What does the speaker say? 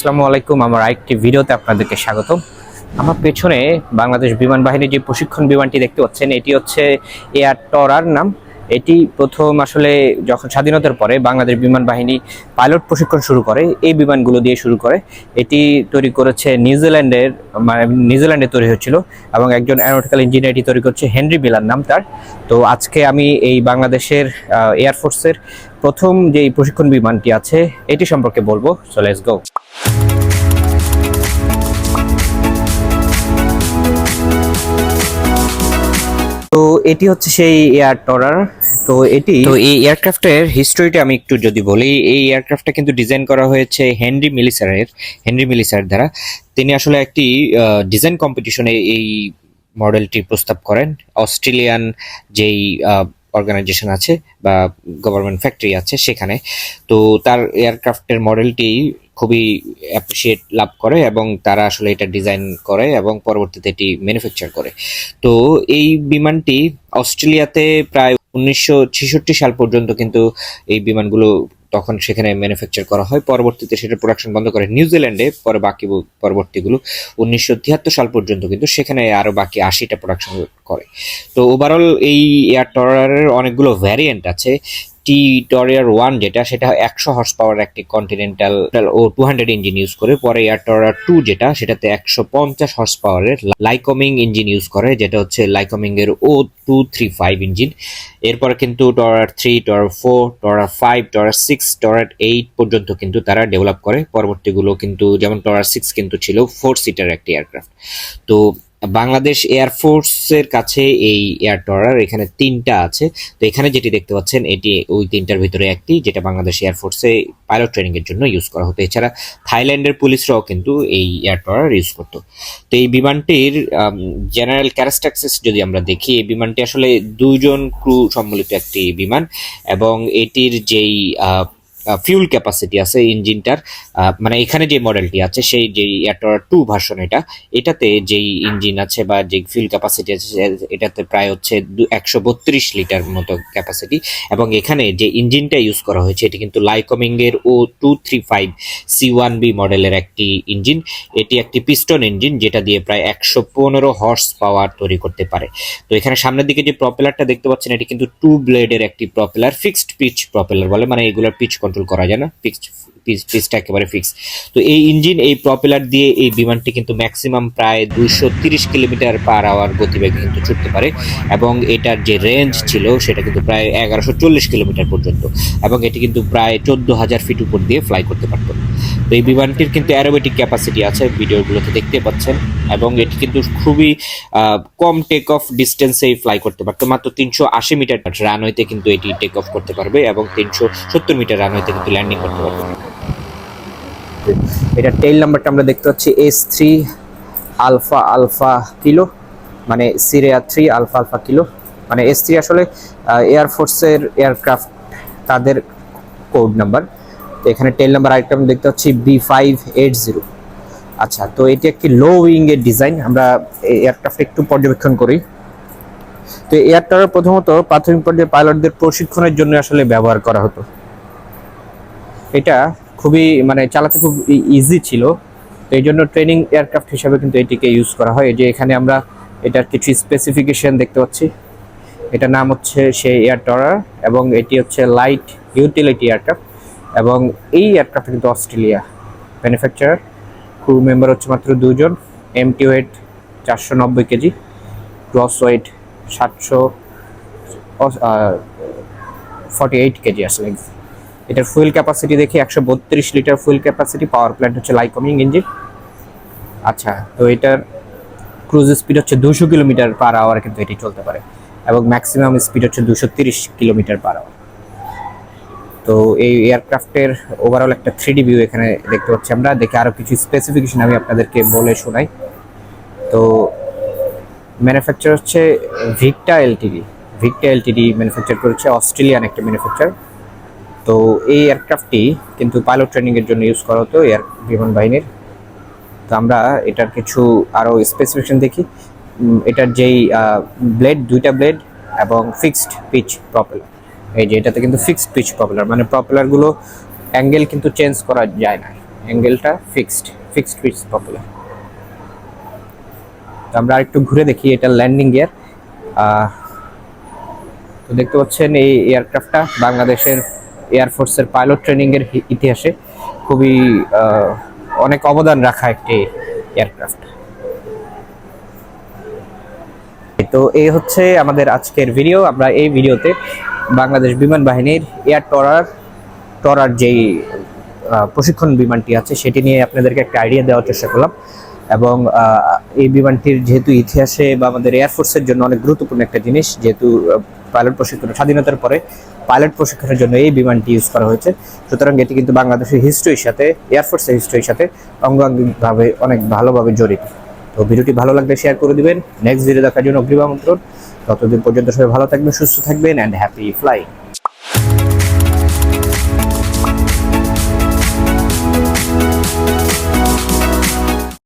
আসসালামু আলাইকুম। আমার আরেকটি ভিডিওতে আপনাদেরকে স্বাগতম। আমার পেছনে বাংলাদেশ বিমান বাহিনীর যে প্রশিক্ষণ বিমানটি দেখতে পাচ্ছেন, এটি হচ্ছে এয়ার টরার নাম। এটি প্রথম আসলে যখন স্বাধীনতার পরে বাংলাদেশ বিমান বাহিনী পাইলট প্রশিক্ষণ শুরু করে, এই বিমানগুলো দিয়ে শুরু করে। এটি তৈরি করেছে নিউজিল্যান্ডের মানে নিউজিল্যান্ডে তৈরি হচ্ছিল এবং একজন অ্যারোটিক্যাল ইঞ্জিনিয়ার এটি তৈরি করছে, হেনরি বিলার নাম তার। তো আজকে আমি এই বাংলাদেশের এয়ারফোর্সের প্রথম যে প্রশিক্ষণ বিমানটি আছে, এটি সম্পর্কে বলব। সো লেটস গো তো এটি হচ্ছে সেই এয়ার টরার তো এটি তো এই এয়ারক্রাফটের হিস্টোরিটা আমি একটু যদি বলি, এই এয়ারক্রাফটটা কিন্তু ডিজাইন করা হয়েছে হেনরি মিলিসারের, হেনরি মিলিসার দ্বারা। তিনি আসলে একটি ডিজাইন কম্পিটিশনে এই মডেলটি প্রস্তাব করেন। অস্ট্রেলিয়ান যেই অর্গানাইজেশন আছে বা গভর্নমেন্ট ফ্যাক্টরি আছে সেখানে। তো তার এয়ারক্রাফটের মডেলটি খুবই অ্যাপ্রিসিয়েট লাভ করে এবং তারা আসলে এটা ডিজাইন করে এবং পরবর্তীতে এটি ম্যানুফ্যাকচার করে। তো এই বিমানটি অস্ট্রেলিয়াতে প্রায় উনিশশো ছেষট্টি সাল পর্যন্ত কিন্তু এই বিমানগুলো তখন সেখানে ম্যানুফ্যাকচার করা হয়। পরবর্তীতে সেটা প্রোডাকশন বন্ধ করে নিউজিল্যান্ডে, পরে বাকি পরবর্তীগুলো উনিশশো তিয়াত্তর সাল পর্যন্ত কিন্তু সেখানে আরও বাকি আশিটা প্রোডাকশন করে। তো ওভারঅল এই এয়ার টরারের অনেকগুলো ভ্যারিয়েন্ট আছে। টি টরিয়ার ওয়ান যেটা, সেটা একশো হর্স পাওয়ার একটি Continental O two hundred engine use করে। পরে এয়ার টরার টু যেটা, সেটাতে একশো পঞ্চাশ হর্স পাওয়ারের লাইকমিং ইঞ্জিন ইউজ করে, যেটা হচ্ছে লাইকমিং এর O two three five engine এরপরে কিন্তু টরার থ্রি টরার ফোর টরার ফাইভ টরার সিক্স টরার এইট পর্যন্ত কিন্তু তারা ডেভেলপ করে। পরবর্তীগুলো কিন্তু, যেমন টরার সিক্স কিন্তু ছিল ফোর সিটার একটি এয়ারক্রাফট তো বাংলাদেশ এয়ারফোর্সের কাছে এই এয়ার টরার এখানে তিনটা আছে। তো এখানে যেটি দেখতে পাচ্ছেন, এটি ওই তিনটার ভিতরে একটি, যেটা বাংলাদেশ এয়ারফোর্সে পাইলট ট্রেনিং এর জন্য ইউজ করা হতো। এছাড়া থাইল্যান্ডের পুলিশরাও কিন্তু এই এয়ার টরার ইউজ করতো। তো এই বিমানটির জেনারেল ক্যারেস্টাক্সিস যদি আমরা দেখি, এই বিমানটি আসলে দুইজন ক্রু সম্মিলিত একটি বিমান এবং এটির যেই ফিউল ক্যাপাসিটি আছে ইঞ্জিনটার মানে এখানে যে মডেলটি আছে, সেই যে এয়ারটর টু ভার্সন এটা, এটাতে যেই ইঞ্জিন আছে বা যে ফিউল ক্যাপাসিটি আছে এটাতে প্রায় হচ্ছে একশো বত্রিশ লিটার মতো ক্যাপাসিটি এবং এখানে যে ইঞ্জিনটা ইউজ করা হয়েছে, এটি কিন্তু লাইকমিং এর O two three five C one B মডেলের একটি ইঞ্জিন এটি একটি পিস্টন ইঞ্জিন যেটা দিয়ে প্রায় একশো পনেরো হর্স পাওয়ার তৈরি করতে পারে। তো এখানে সামনের দিকে যে প্রপেলারটা দেখতে পাচ্ছেন, এটি কিন্তু টু ব্লেডের একটি প্রপেলার ফিক্সড পিচ প্রপেলার বলে মানে এগুলোর পিচ কন্ট্রোল করা যায় না ফিক্সড একেবারে ফিক্স তো এই ইঞ্জিন এই প্রপেলার দিয়ে এই বিমানটি কিন্তু ম্যাক্সিমাম প্রায় দুইশো তিরিশ কিলোমিটার পার আওয়ার গতিবেগে কিন্তু ছুটতে পারে এবং এটার যে রেঞ্জ ছিল সেটা কিন্তু প্রায় এগারোশো চল্লিশ কিলোমিটার পর্যন্ত এবং এটি কিন্তু প্রায় চোদ্দ হাজার ফিট উপর দিয়ে ফ্লাই করতে পারত। তো এই বিমানটির কিন্তু অ্যারোবেটিক ক্যাপাসিটি আছে, ভিডিওগুলোতে দেখতে পাচ্ছেন এবং এটি কিন্তু খুবই কম টেক অফ ডিস্টেন্সেই ফ্লাই করতে পারতো। মাত্র তিনশো আশি মিটার রানওয়েতে কিন্তু এটি টেক অফ করতে পারবে এবং তিনশো সত্তর মিটার রানওয়েতে কিন্তু ল্যান্ডিং করতে পারবে। এটা টেইল নাম্বারটা আমরা দেখতে পাচ্ছি S three alpha alpha kilo মানে Syria three alpha alpha kilo মানে এস থ্রি আসলে এয়ারফোর্সের এয়ারক্রাফট তাদের কোড নাম্বার তো এখানে টেল নাম্বার আরেকটা আমি দেখতে পাচ্ছি বি ফাইভ এইট জিরো আচ্ছা তো এটি একটি লো উইং এর ডিজাইন আমরা এয়ারক্রাফট একটু পর্যবেক্ষণ করি। তো এয়ারটার প্রথমত প্রাথমিক পর্যায়ে পাইলটদের প্রশিক্ষণের জন্য আসলে ব্যবহার করা হতো। এটা খুবই মানে চালাতে খুব ইজি ছিল। তো এই জন্য ট্রেনিং এয়ারক্রাফট হিসাবে কিন্তু এটিকে ইউজ করা হয়। যে এখানে আমরা এটার কিছু স্পেসিফিকেশন দেখতে পাচ্ছি। এটার নাম হচ্ছে সেই এয়ার টরার এবং এটি হচ্ছে লাইট ইউটিলিটি এয়ারক্রাফট এবং এই এয়ারক্রাফট কিন্তু অস্ট্রেলিয়া ম্যানুফ্যাকচারার ক্রু মেম্বার হচ্ছে মাত্র দুজন এম এমটি ওয়েট চারশো নব্বই কেজি গ্রস ওয়েট সাতশো ফর্টি এইট কেজি আসলে এটার ফুয়েল ক্যাপাসিটি দেখি একশো বত্রিশ litre fuel capacity power plant হচ্ছে লাইকমিং ইঞ্জিন আচ্ছা তো এটার ক্রুজ স্পিড হচ্ছে দুশো কিলোমিটার পার আওয়ার কিন্তু এটি চলতে পারে। এবং ম্যাক্সিমাম স্পিড হচ্ছে দুশো তিরিশ কিলোমিটার পার আওয়ার তো এই এয়ারক্রাফটের ওভারঅল একটা থ্রি ভিউ এখানে দেখতে পাচ্ছি আমরা। দেখে আরও কিছু স্পেসিফিকেশন আমি আপনাদেরকে বলে শোনাই। তো ম্যানুফ্যাকচার হচ্ছে Victa LTD Victa LTD manufacture করেছে অস্ট্রেলিয়ান একটা ম্যানুফ্যাকচার তো এই এয়ারক্রাফটটি কিন্তু পাইলট ট্রেনিং এর জন্য ইউজ করা হতো এয়ার বিমান বাহিনীর। তো আমরা এটার কিছু আরও স্পেসিফিকেশন দেখি। এটার যেই ব্লেড দুইটা ব্লেড এবং ফিক্সড পিচ প্রপেলার এই যে এটাতে কিন্তু ফিক্সড পিচ প্রপেলার মানে প্রপেলারগুলো অ্যাঙ্গেল কিন্তু চেঞ্জ করা যায় না। অ্যাঙ্গেলটা ফিক্সড ফিক্সড পিচ বলে তো আমরা আরেকটু ঘুরে দেখি এটা ল্যান্ডিং গিয়ার তো দেখতে পাচ্ছেন এই এয়ারক্রাফটটা বাংলাদেশের এয়ারফোর্সের পাইলট ট্রেনিংয়ের ইতিহাসে খুবই অনেক অবদান রাখা একটি এয়ারক্রাফট তো এই হচ্ছে আমাদের আজকের ভিডিও আমরা এই ভিডিওতে বাংলাদেশ বিমান বাহিনীর এয়ার টরার টরার যেই প্রশিক্ষণ বিমানটি আছে, সেটি নিয়ে আপনাদেরকে একটা আইডিয়া দেওয়ার চেষ্টা করলাম। এবং এই বিমানটির যেহেতু ইতিহাসে বা আমাদের এয়ারফোর্সের জন্য অনেক গুরুত্বপূর্ণ একটা জিনিস, যেহেতু পাইলট প্রশিক্ষণ স্বাধীনতার পরে পাইলট প্রশিক্ষণের জন্য এই বিমানটি ইউজ করা হয়েছে। সুতরাং এটি কিন্তু বাংলাদেশের হিস্ট্রির সাথে এয়ারফোর্সের হিস্ট্রির সাথে অঙ্গাঙ্গিকভাবে অনেক ভালোভাবে জড়িত। তো ভিডিওটি ভালো লাগলে শেয়ার করে দিবেন। নেক্সট ভিডিও দেখার জন্য অগ্রিম আমন্ত্রণ। ততদিন পর্যন্ত সবাই ভালো থাকবেন, সুস্থ থাকবেন অ্যান্ড হ্যাপি ফ্লাই